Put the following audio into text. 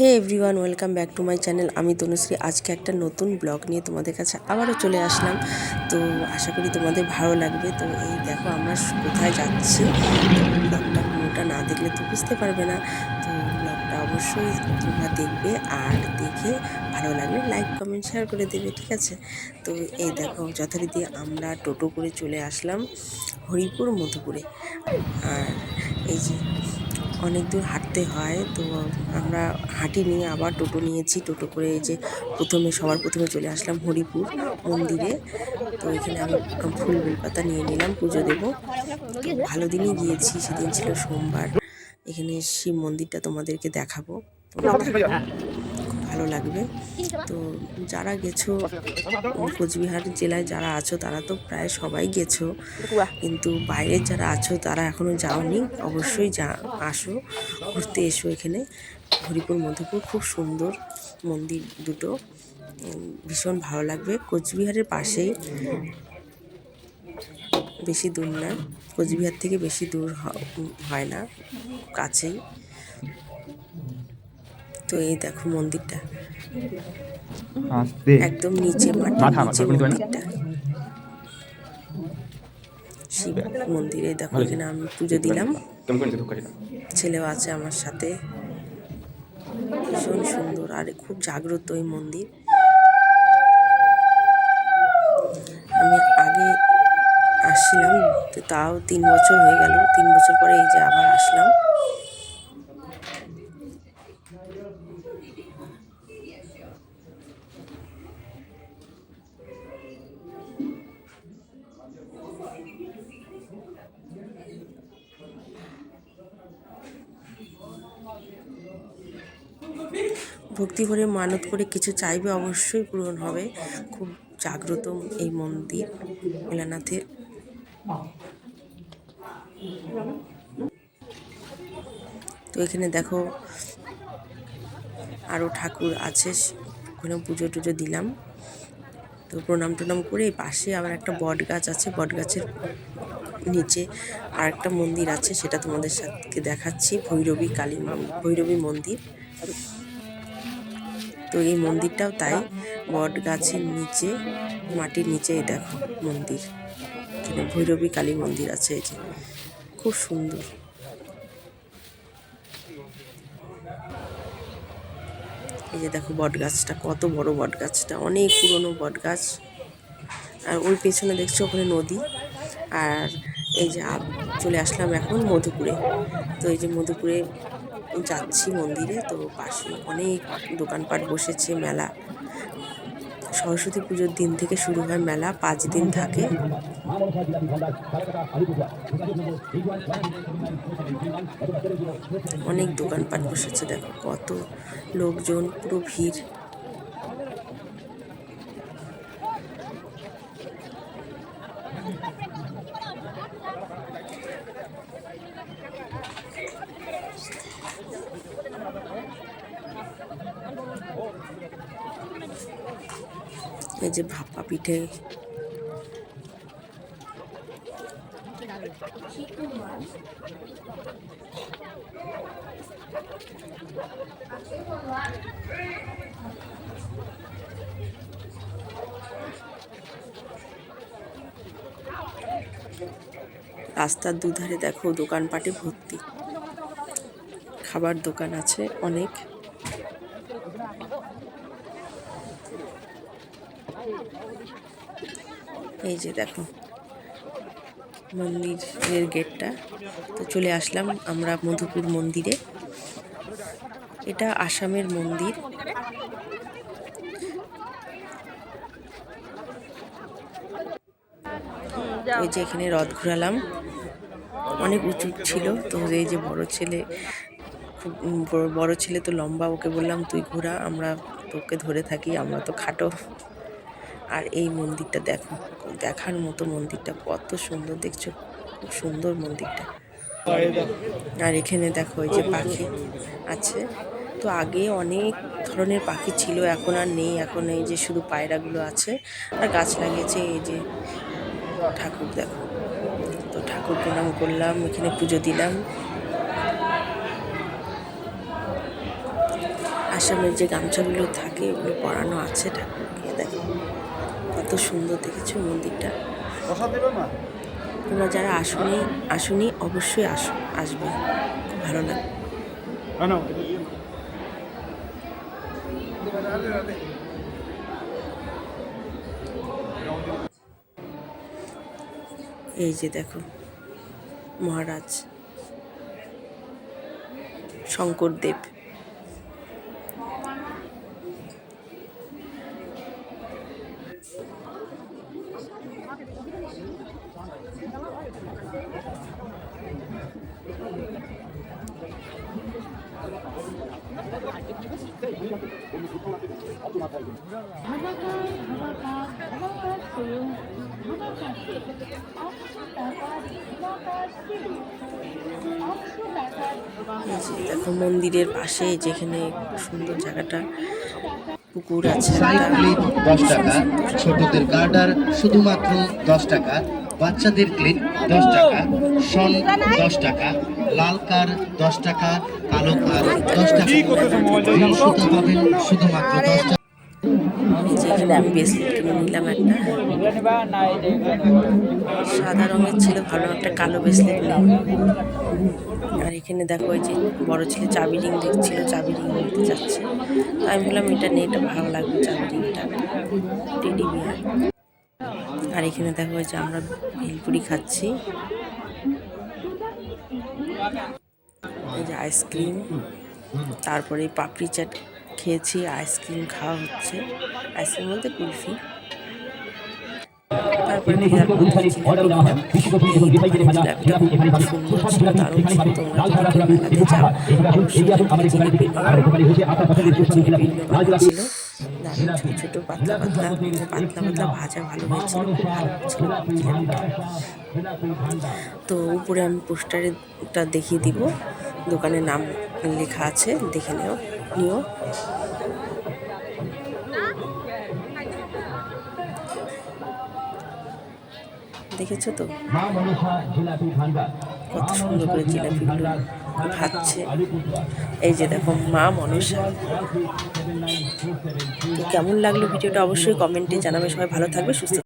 Hey everyone, welcome back to my channel. আমি তনুশ্রী। আজকে একটা নতুন ব্লগ নিয়ে তোমাদের কাছে আবারও চলে আসলাম। তো আশা করি তোমাদের ভালো লাগবে। তো এই দেখো আমরা কোথায় যাচ্ছি। ব্লগটা পুরোটা না দেখলে তো বুঝতে পারবে না। তো ব্লগটা অবশ্যই তোমরা দেখবে আর দেখে ভালো লাগলে লাইক, কমেন্ট, শেয়ার করে দেবে, ঠিক আছে? তো এই দেখো যথারীতি আমরা টোটো করে চলে আসলাম হরিপুর মধুপুরে আর এই যে অনেক দূর হাঁটতে হয়। তো আমরা হাঁটি নিয়ে আবার টোটো নিয়েছি। টোটো করে এই যে প্রথমে, সবার প্রথমে চলে আসলাম হরিপুর মন্দিরে। তো এখানে আমি ফুল বেলপাতা নিয়ে নিলাম, পুজো দেবো। ভালো দিনই গিয়েছি, সেদিন ছিল সোমবার। এখানে শিব মন্দিরটা তোমাদেরকে দেখাবো। তোমরা খুব ভালো লাগবে। তো যারা গেছো কোচবিহার জেলায় যারা আছো, তারা তো প্রায় সবাই গেছো। কিন্তু বাইরের যারা আছো, তারা এখনও যাওনি। অবশ্যই যা, আসো, ঘুরতে এসো এখানে। হরিপুর, মধুপুর খুব সুন্দর মন্দির দুটো। ভীষণ ভালো লাগবে। কোচবিহারের পাশেই বেশি দূর না। কোচবিহার থেকে বেশি দূর হয় না। কাছেই। তো এই দেখো মন্দিরটা। একদম নিচে মাটির নিচে? মন্দিরটা। শিব মন্দিরে দেখো এখানে আমি পুজো দিলাম। ছেলেও আছে আমার সাথে। ভীষণ সুন্দর আর খুব জাগ্রত এই মন্দির। আমি আগে আসছিলাম তো তাও তিন বছর হয়ে গেল। তিন বছর পরে এই যে আবার আসলাম। ভক্তি করে মানত করে কিছু চাইবে অবশ্যই পূরণ হবে। খুব জাগ্রত এই মন্দির ভোলানাথের তো এখানে দেখো আরও ঠাকুর আছে, ওখানে পুজো টুজো দিলাম। তো প্রণাম টনাম করে পাশে আবার একটা বট গাছ আছে বট গাছের নিচে আর একটা মন্দির আছে, সেটা তোমাদের সাথে দেখাচ্ছি, ভৈরবী কালী মা ভৈরবী মন্দির। তো এই মন্দিরটাও তাই। বট গাছের নিচে, মাটির নিচে দেখো মন্দির। ভৈরবী কালী মন্দির আছে এই যে। খুব সুন্দর। এই যে দেখো বট গাছটা, কত বড় বট গাছটা, অনেক পুরনো বট গাছ। আর ওই পেছনে দেখছ ওখানে নদী। আর এই যে চলে আসলাম এখন মধুপুরে। তো এই যে মধুপুরে যাচ্ছি মন্দিরে, তো পাশে অনেক দোকানপাট বসেছে, মেলা। সরস্বতী পুজোর দিন থেকে শুরু হয় মেলা, পাঁচ দিন থাকে। অনেক দোকানপাট বসেছে, দেখো কত লোকজন, পুরো ভিড়। এই যে ভাপা পিঠে। রাস্তার দুধারে দেখো দোকানপাটে ভর্তি। খাবার দোকান আছে অনেক। এই যে দেখো, মন্দিরের গেটটা। তো চলে আসলাম আমরা মধুপুর মন্দিরে। এটা আসামের মন্দির। ওই যে এখানে রথ ঘোরালাম। অনেক উঁচু ছিল, তো এই যে বড় ছেলে, খুব বড়- ছেলে তো লম্বা, ওকে বললাম, তুই ঘোরা, আমরা তোকে ধরে থাকি, আমরা তো খাটো। আর এই মন্দিরটা দেখো, দেখার মতো মন্দিরটা, কত সুন্দর দেখছ, খুব সুন্দর মন্দিরটা। আর এখানে দেখো এই যে পাখি আছে। তো আগে অনেক ধরনের পাখি ছিল, এখন আর নেই, এখন এই যে শুধু পায়রাগুলো আছে আর গাছ লাগিয়েছে, এই যে ঠাকুর দেখো। তো ঠাকুর প্রণাম করলাম, এখানে পুজো দিলাম। আসামের যে গামছাগুলো থাকে, ওগুলো পরানো আছে ঠাকুরকে। কত সুন্দর দেখেছ মন্দিরটা। তোমরা যারা আসনি আসনি অবশ্যই আসো আসবে। খুব ভালো লাগবে নাও। এই যে দেখো মহারাজ। শঙ্করদেব। দেখো মন্দিরের পাশে যেখানে সুন্দর জায়গাটা, পুকুর আছে। দশ টাকা, ছোটদের গার্ডার শুধুমাত্র দশ টাকা। বাচ্চাদের ক্লিপ দশ টাকা সন দশ টাকা লাল কার দশ টাকা কালো কার দশ টাকা। নীল সুতা পাবেন শুধুমাত্র দশ টাকা। আমি নিলাম একটা। সাদা রঙের ছিল ভালো একটা কালো ব্রেসলেট নিলাম আর এখানে দেখো ওই যে বড় ছেলে চাবি রিং দেখছিল চাবি রিং নিতে যাচ্ছে। তো আমি বললাম এটা নিয়ে এটা ভালো লাগবে চাবি রিংটা টেডি বিয়ার। আর এখানে দেখা হয়েছে আমরা ভেলপুরি খাচ্ছি। এই যে আইসক্রিম, তারপরে পাপড়ি চাট খেয়েছি, আইসক্রিম খাওয়া হচ্ছে। আইসক্রিম বলতে কুলফি। ছিল, দারুণ ছোট পাতলা পাতলা। পাতলা পাতলা ভাজা ভালো হয়েছিল। তো উপরে আমি পোস্টারেটা দেখিয়ে দিব। দোকানের নাম লেখা আছে দেখে নিও। নিও। দেখেছ তো? কত সুন্দর করে জিলাপিগুলো খাচ্ছে এই যে দেখো মা মনসা কেমন লাগল ভিডিওটা অবশ্যই কমেন্টে জানাবে। সবাই ভালো থাকবে সুস্থ